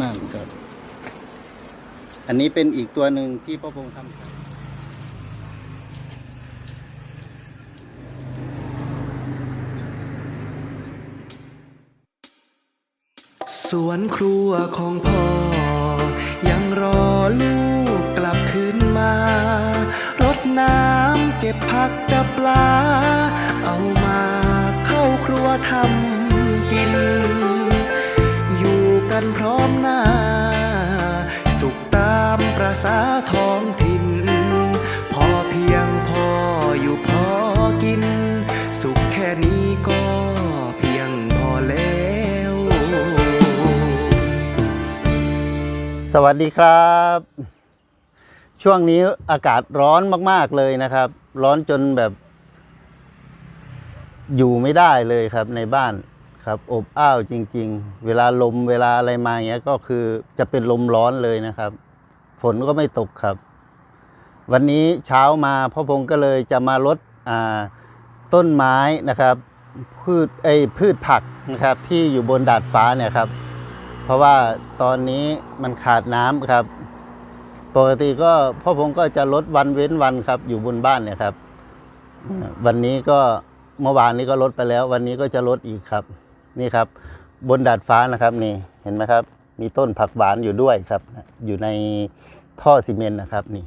นั่นครับ อันนี้เป็นอีกตัวหนึ่งที่พ่อพงษ์ทำครับสวนครัวของพ่อ ยังรอลูกกลับคืนมา รดน้ำเก็บผักจับปลา เอามาเข้าครัวทำกิน กันพร้อมหน้า สุขตามประษาท้องถิ่น พอเพียงพออยู่พอกิน สุขแค่นี้ก็เพียงพอแล้ว สวัสดีครับ ช่วงนี้อากาศร้อนมาก ๆ เลยนะครับ ร้อนจนแบบ อยู่ไม่ได้เลยครับในบ้าน ครับอบอ้าวจริง ๆ เวลาลมเวลาอะไรมาอย่างเงี้ยก็คือจะเป็นลมร้อนเลยนะครับ ฝนก็ไม่ตกครับ วันนี้เช้ามาพ่อพงศ์ก็เลยจะมาลดาต้นไม้นะครับ พืชไอพืชผักนะครับ ที่อยู่บนดาดฟ้าเนี่ยครับ เพราะว่าตอนนี้มันขาดน้ำครับ ปกติก็พ่อผมก็จะลดวันเว้นวันครับ อยู่บนบ้านเนี่ยครับ วันนี้ก็เมื่อวานนี้ก็ลดไปแล้ว วันนี้ก็จะลดอีกครับ นี่ครับบนดาดฟ้านะครับนี่เห็นไหมครับ มีต้นผักหวานอยู่ด้วยครับ อยู่ในท่อซีเมนต์นะครับ นี่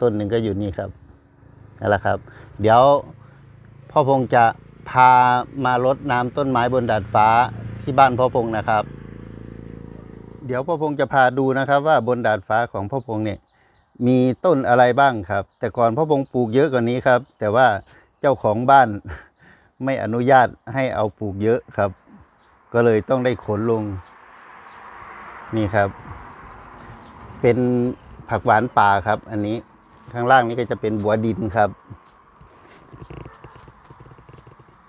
ต้นหนึ่งก็อยู่นี่ครับนั่นแหละครับ เดี๋ยวพ่อพงจะพามารดน้ำต้นไม้บนดาดฟ้าที่บ้านพ่อพงนะครับ เดี๋ยวพ่อพงจะพาดูนะครับว่าบนดาดฟ้าของพ่อพงเนี่ยมีต้นอะไรบ้างครับ แต่ก่อนพ่อพงปลูกเยอะกว่านี้ครับ แต่ว่าเจ้าของบ้านไม่อนุญาตให้เอาปลูกเยอะครับ ก็เลยต้องได้ขนลง นี่ครับ เป็นผักหวานป่าครับ อันนี้ข้างล่างนี้ก็จะเป็นบัวดินครับ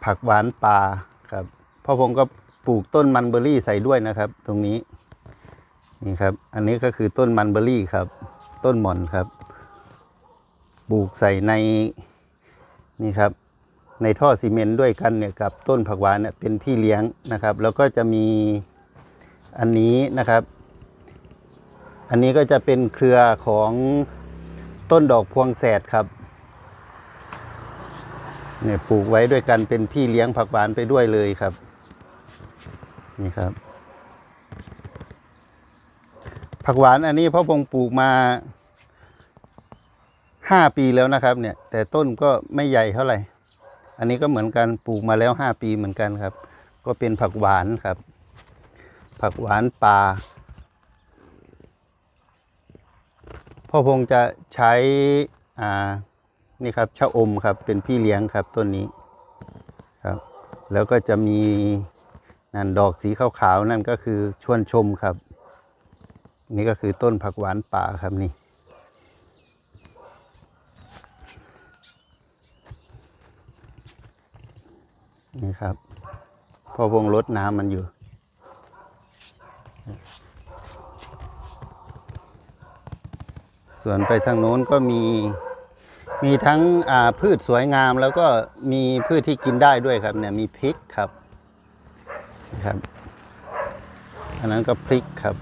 ผักหวานป่าครับพ่อพงก็ปลูกต้นมันเบอรี่ใส่ด้วยนะครับ ตรงนี้นี่ครับ อันนี้ก็คือต้นมันเบอรี่ครับ ต้นหม่อนครับปลูกใส่ในนี่ครับ ในท่อซีเมนต์ด้วยกันเนี่ยกับต้นผักหวานเนี่ยเป็นพี่เลี้ยงนะครับ แล้วก็จะมีอันนี้นะครับ อันนี้ก็จะเป็นเครือของต้นดอกพวงแสดครับเนี่ยปลูกไว้ด้วยกันเป็นพี่เลี้ยงผักหวานไปด้วยเลยครับ นี่ครับ ผักหวานอันนี้พ่อพงปลูกมาห้าปีแล้วนะครับ เนี่ย แต่ต้นก็ไม่ใหญ่เท่าไหร่ อันนี้ก็เหมือนกันปลูกมาแล้วห้าปีเหมือนกันครับ ก็เป็นผักหวานครับ ผักหวานป่าพ่อพงจะใช้อ่านี่ครับชะอมครับเป็นพี่เลี้ยงครับต้นนี้ครับ แล้วก็จะมีนั่นดอกสีขาวๆนั่นก็คือชวนชมครับ นี่ก็คือต้นผักหวานป่าครับนี่ นี่ครับ พอวงรดน้ำมันอยู่ ส่วนไปทางโน้นก็มี มีทั้งพืชสวยงามแล้วก็มีพืชที่กินได้ด้วยครับเนี่ยมีพริกครับนะครับ อันนั้นก็พริกครับ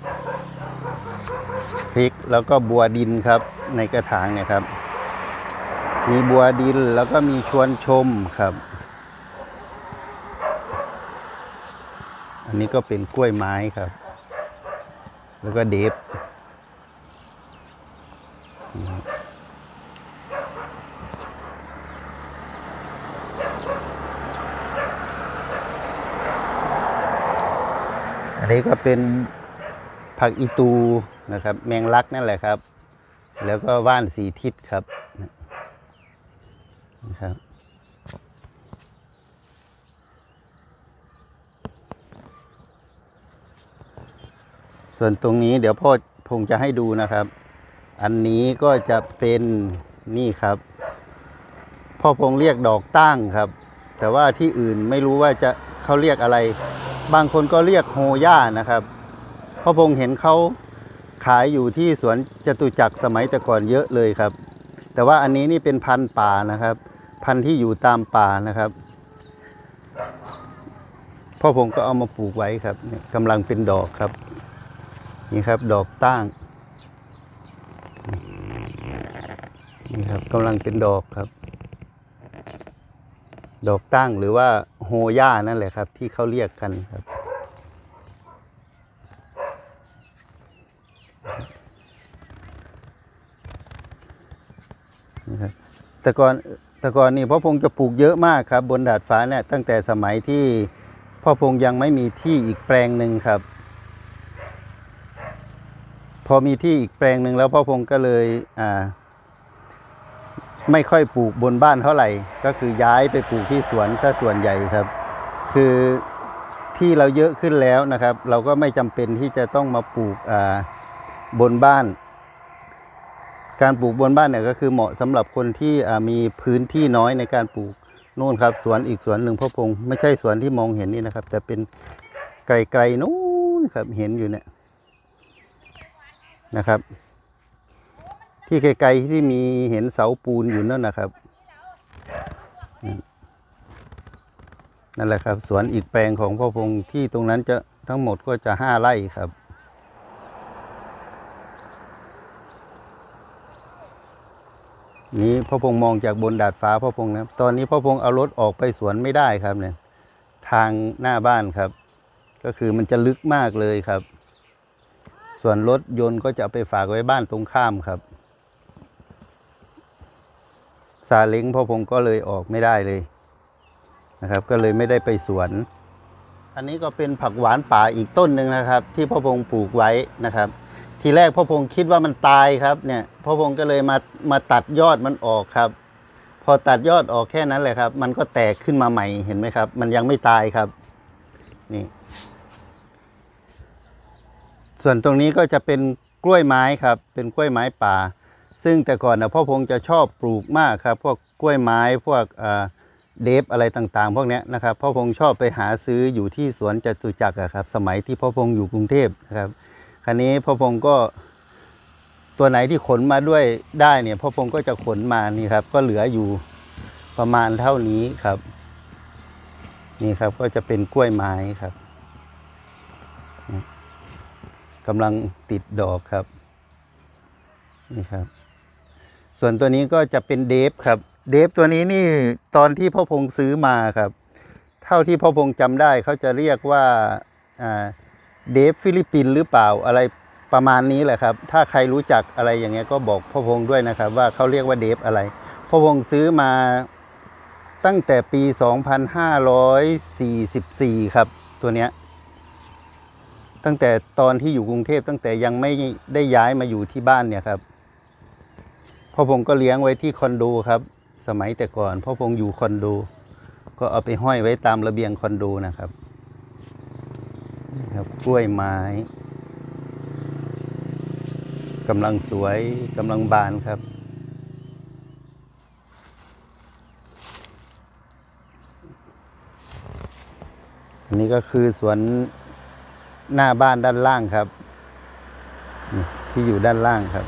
พริกแล้วก็บัวดินครับในกระถางเนี่ยครับ มีบัวดินแล้วก็มีชวนชมครับ อันนี้ก็เป็นกล้วยไม้ครับ แล้วก็เดฟอันนี้ก็เป็นผักอีตูนะครับ แมงลักนั่นแหละครับ แล้วก็ว่านสีทิศครับนะครับ ส่วนตรงนี้เดี๋ยวพ่อพงจะให้ดูนะครับ อันนี้ก็จะเป็นนี่ครับ พ่อพงเรียกดอกตั้งครับ แต่ว่าที่อื่นไม่รู้ว่าจะเขาเรียกอะไร บางคนก็เรียกโฮย่านะครับ พ่อพงเห็นเขาขายอยู่ที่สวนจตุจักรสมัยแต่ก่อนเยอะเลยครับ แต่ว่าอันนี้นี่เป็นพันธุ์ป่านะครับ พันธุ์ที่อยู่ตามป่านะครับ พ่อพงก็เอามาปลูกไว้ครับกำลังเป็นดอกครับ นี่ครับดอกตั้งนี่ครับกำลังเป็นดอกครับ ดอกตั้งหรือว่าโฮย่านั่นแหละครับ ที่เขาเรียกกันครับ แต่ก่อนแต่ก่อนนี่พ่อพงจะปลูกเยอะมากครับ บนดาดฟ้าเนี่ยตั้งแต่สมัยที่พ่อพงยังไม่มีที่อีกแปลงหนึ่งครับ พอมีที่อีกแปลงหนึ่งแล้วพ่อพงก็เลยไม่ค่อยปลูกบนบ้านเท่าไหร่ ก็คือย้ายไปปลูกที่สวนซะส่วนใหญ่ครับ คือที่เราเยอะขึ้นแล้วนะครับ เราก็ไม่จำเป็นที่จะต้องมาปลูกบนบ้าน การปลูกบนบ้านเนี่ยก็คือเหมาะสำหรับคนที่มีพื้นที่น้อยในการปลูกนู่นครับสวนอีกสวนหนึ่งพ่อพงไม่ใช่สวนที่มองเห็นนี่นะครับ แต่เป็นไกลๆนู้นครับเห็นอยู่เนี่ย นะครับ ที่ไกลๆที่มีเห็นเสาปูนอยู่นั่นนะครับ นั่นแหละครับ สวนอีกแปลงของพ่อพงที่ตรงนั้นจะทั้งหมดก็จะห้าไร่ครับนี้พ่อพงมองจากบนดาดฟ้าพ่อพงนะตอนนี้พ่อพงเอารถออกไปสวนไม่ได้ครับเนี่ย ทางหน้าบ้านครับ ก็คือมันจะลึกมากเลยครับ ส่วนรถยนต์ก็จะไปฝากไว้บ้านตรงข้ามครับซาเล้งพ่อพงก็เลยออกไม่ได้เลยนะครับ ก็เลยไม่ได้ไปสวน อันนี้ก็เป็นผักหวานป่าอีกต้นหนึ่งนะครับ ที่พ่อพงปลูกไว้นะครับ ทีแรกพ่อพงคิดว่ามันตายครับเนี่ยพ่อพงก็เลยมามาตัดยอดมันออกครับ พอตัดยอดออกแค่นั้นแหละครับ มันก็แตกขึ้นมาใหม่เห็นไหมครับ มันยังไม่ตายครับนี่ ส่วนตรงนี้ก็จะเป็นกล้วยไม้ครับ เป็นกล้วยไม้ป่า ซึ่งแต่ก่อนนะพ่อพงจะชอบปลูกมากครับ พวกกล้วยไม้พวกเดฟอะไรต่างๆ พวกนี้นะครับ พ่อพงชอบไปหาซื้ออยู่ที่สวนจตุจักรครับ สมัยที่พ่อพงอยู่กรุงเทพนะครับคราวนี้พ่อพงก็ตัวไหนที่ขนมาด้วยได้เนี่ยพ่อพงก็จะขนมานี่ครับ ก็เหลืออยู่ประมาณเท่านี้ครับ นี่ครับก็จะเป็นกล้วยไม้ครับนี่ กำลังติดดอกครับนี่ครับ ส่วนตัวนี้ก็จะเป็นเดฟครับ เดฟตัวนี้นี่ตอนที่พ่อพงซื้อมาครับ เท่าที่พ่อพงจำได้เขาจะเรียกว่าเดฟฟิลิปปินหรือเปล่าอะไรประมาณนี้แหละครับ ถ้าใครรู้จักอะไรอย่างเงี้ยก็บอกพ่อพงด้วยนะครับ ว่าเขาเรียกว่าเดฟอะไรพ่อพงซื้อมาตั้งแต่ปี 2544 ครับ ตัวเนี้ย ตั้งแต่ตอนที่อยู่กรุงเทพตั้งแต่ยังไม่ได้ย้ายมาอยู่ที่บ้านเนี่ยครับพ่อพงก็เลี้ยงไว้ที่คอนโดครับ สมัยแต่ก่อนพ่อพงอยู่คอนโด ก็เอาไปห้อยไว้ตามระเบียงคอนโดนะครับครับกล้วยไม้กำลังสวยกำลังบานครับ อันนี้ก็คือสวน หน้าบ้านด้านล่างครับ ที่อยู่ด้านล่างครับ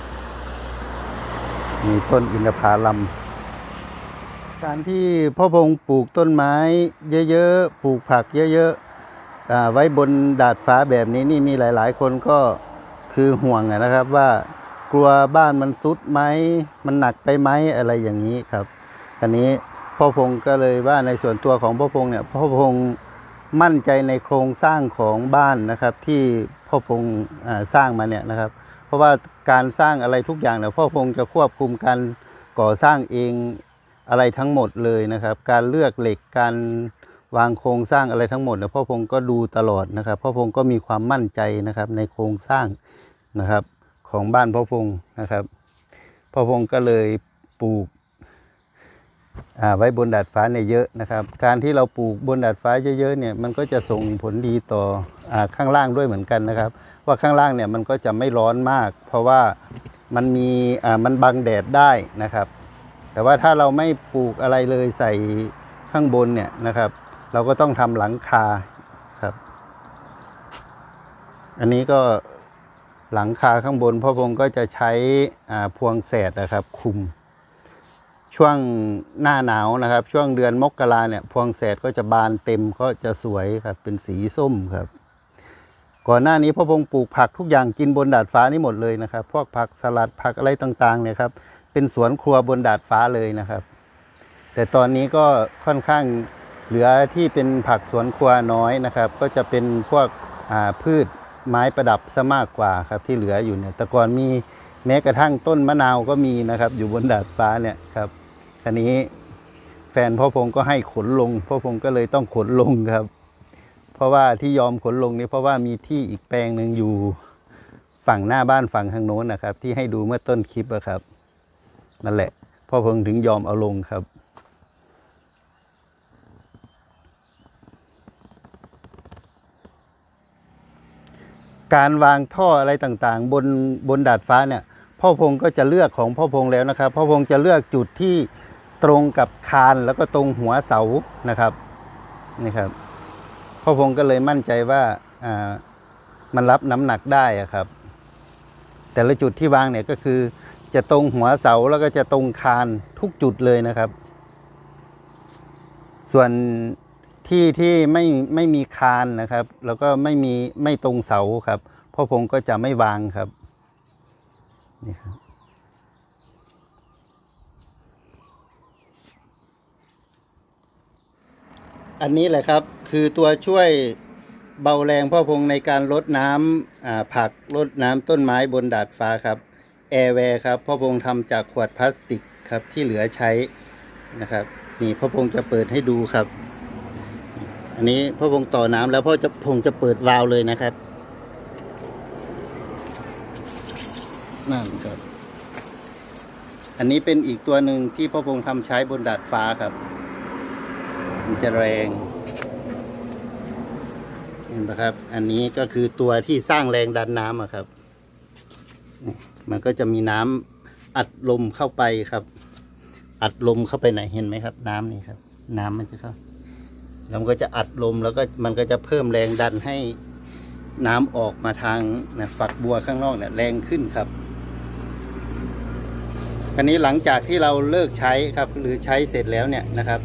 มีต้นอินทผลัมการที่พ่อพงปลูกต้นไม้เยอะๆ ปลูกผักเยอะๆไว้บนดาดฟ้าแบบนี้นี่มีหลายๆ คนก็คือห่วงนะครับว่ากลัวบ้านมันซุดไหมมันหนักไปไหมอะไรอย่างนี้ครับ อันนี้พ่อพงก็เลยว่าในส่วนตัวของพ่อพงเนี่ยพ่อพง มั่นใจในโครงสร้างของบ้านนะครับ ที่พ่อพงอ่าสร้างมาเนี่ยนะครับ เพราะว่าการสร้างอะไรทุกอย่างเนี่ยพ่อพงจะควบคุมการก่อสร้างเองอะไรทั้งหมดเลยนะครับ การเลือกเหล็กการวางโครงสร้างอะไรทั้งหมดเนี่ยพ่อพงก็ดูตลอดนะครับ พ่อพงก็มีความมั่นใจนะครับในโครงสร้างนะครับของบ้านพ่อพงนะครับพ่อพงก็เลยปลูก ไว้บนดาดฟ้าเนี่ยเยอะนะครับ การที่เราปลูกบนดาดฟ้าเยอะๆเนี่ยมันก็จะส่งผลดีต่ออข้างล่างด้วยเหมือนกันนะครับ ว่าข้างล่างเนี่ยมันก็จะไม่ร้อนมาก เพราะว่ามันมีมันบังแดดได้นะครับ แต่ว่าถ้าเราไม่ปลูกอะไรเลยใส่ข้างบนเนี่ยนะครับ เราก็ต้องทำหลังคาครับ อันนี้ก็หลังคาข้างบนพ่อพงก็จะใช้พวงแสดนะครับคุม ช่วงหน้าหนาวนะครับ ช่วงเดือนมกราเนี่ยพวงแสดก็จะบานเต็มก็จะสวยครับเป็นสีส้มครับ ก่อนหน้านี้พ่อพงปลูกผักทุกอย่างกินบนดาดฟ้านี่หมดเลยนะครับ พวกผักสลัดผักอะไรต่างๆเนี่ยครับ เป็นสวนครัวบนดาดฟ้าเลยนะครับ แต่ตอนนี้ก็ค่อนข้างเหลือที่เป็นผักสวนครัวน้อยนะครับ ก็จะเป็นพวกพืชไม้ประดับซะมากกว่าครับที่เหลืออยู่เนี่ยแต่ก่อนมีแม้กระทั่งต้นมะนาวก็มีนะครับ อยู่บนดาดฟ้าเนี่ยครับ คันนี้แฟนพ่อพงก็ให้ขนลง พ่อพงก็เลยต้องขนลงครับ เพราะว่าที่ยอมขนลงนี่เพราะว่ามีที่อีกแปลงหนึ่งอยู่ฝั่งหน้าบ้านฝั่งทางโน้นนะครับ ที่ให้ดูเมื่อต้นคลิปอะครับนั่นแหละ พ่อพงถึงยอมเอาลงครับการวางท่ออะไรต่างๆ บนบนดาดฟ้าเนี่ย พ่อพงก็จะเลือกของพ่อพงแล้วนะครับ พ่อพงจะเลือกจุดที่ตรงกับคานแล้วก็ตรงหัวเสานะครับนี่ครับ พ่อพงก็เลยมั่นใจว่าอ่ามันรับน้ำหนักได้ครับ แต่ละจุดที่วางเนี่ยก็คือจะตรงหัวเสาแล้วก็จะตรงคานทุกจุดเลยนะครับ ส่วนที่ที่ไม่ไม่มีคานนะครับ แล้วก็ไม่มีไม่ตรงเสาครับ พ่อพงก็จะไม่วางครับ นี่ครับ อันนี้แหละครับคือตัวช่วยเบาแรงพ่อพงในการลดน้ำผักลดน้ำต้นไม้บนดาดฟ้าครับแอร์แวร์ครับพ่อพงทำจากขวดพลาสติกครับที่เหลือใช้นะครับ นี่พ่อพงจะเปิดให้ดูครับ อันนี้พ่อพงต่อน้ำแล้วพ่อจะพงจะเปิดวาล์วเลยนะครับ นั่นครับ อันนี้เป็นอีกตัวหนึ่งที่พ่อพงษ์ทำใช้บนดาดฟ้าครับ มันจะแรงเห็นปะครับ อันนี้ก็คือตัวที่สร้างแรงดันน้ำอะครับ มันก็จะมีน้ำอัดลมเข้าไปครับ อัดลมเข้าไปไหนเห็นไหมครับ น้ำนี่ครับ น้ำมันจะเข้าแล้วมันก็จะอัดลมแล้วก็มันก็จะเพิ่มแรงดันให้น้ำออกมาทางนะฝักบัวข้างนอกเนี่ยแรงขึ้นครับ อันนี้หลังจากที่เราเลิกใช้ครับ หรือใช้เสร็จแล้วเนี่ยนะครับ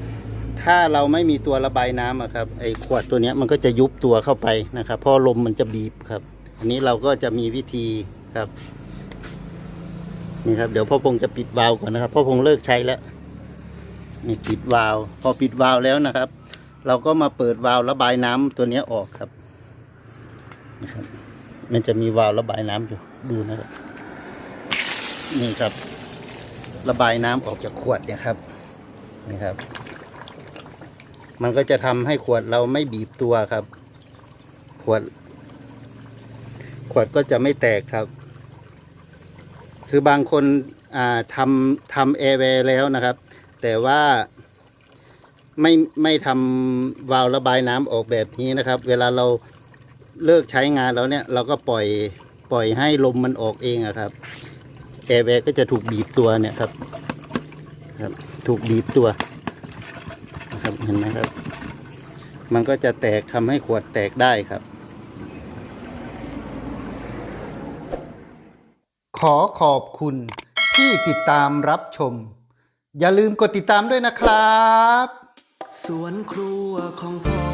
ถ้าเราไม่มีตัวระบายน้ำอะครับไอ้ขวดตัวนี้มันก็จะยุบตัวเข้าไปนะครับเพราะลมมันจะบีบครับ อันนี้เราก็จะมีวิธีครับนี่ครับเดี๋ยวพ่อพงจะปิดวาล์วก่อนนะครับพ่อพงเลิกใช้แล้วนี่ปิดวาล์วพอปิดวาล์วแล้วนะครับ เราก็มาเปิดวาล์วระบายน้ำตัวนี้ออกครับนะครับ มันจะมีวาล์วระบายน้ำอยู่ดูนะครับ นี่ครับ ระบายน้ำออกจากขวดเนี่ยครับนี่ครับ มันก็จะทำให้ขวดเราไม่บีบตัวครับ ขวด ขวดก็จะไม่แตกครับ คือบางคนอ่าทำทำแอร์แวร์แล้วนะครับ แต่ว่าไม่ไม่ทำวาล์วระบายน้ำออกแบบนี้นะครับ เวลาเราเลิกใช้งานแล้วเนี่ย เราก็ปล่อยปล่อยให้ลมมันออกเองอะครับ แอร์แวร์ก็จะถูกบีบตัวเนี่ยครับครับ ถูกบีบตัวนะครับเห็นไหมครับ มันก็จะแตกทำให้ขวดแตกได้ครับ ขอขอบคุณที่ติดตามรับชม อย่าลืมกดติดตามด้วยนะครับ สวนครัวของพ่อ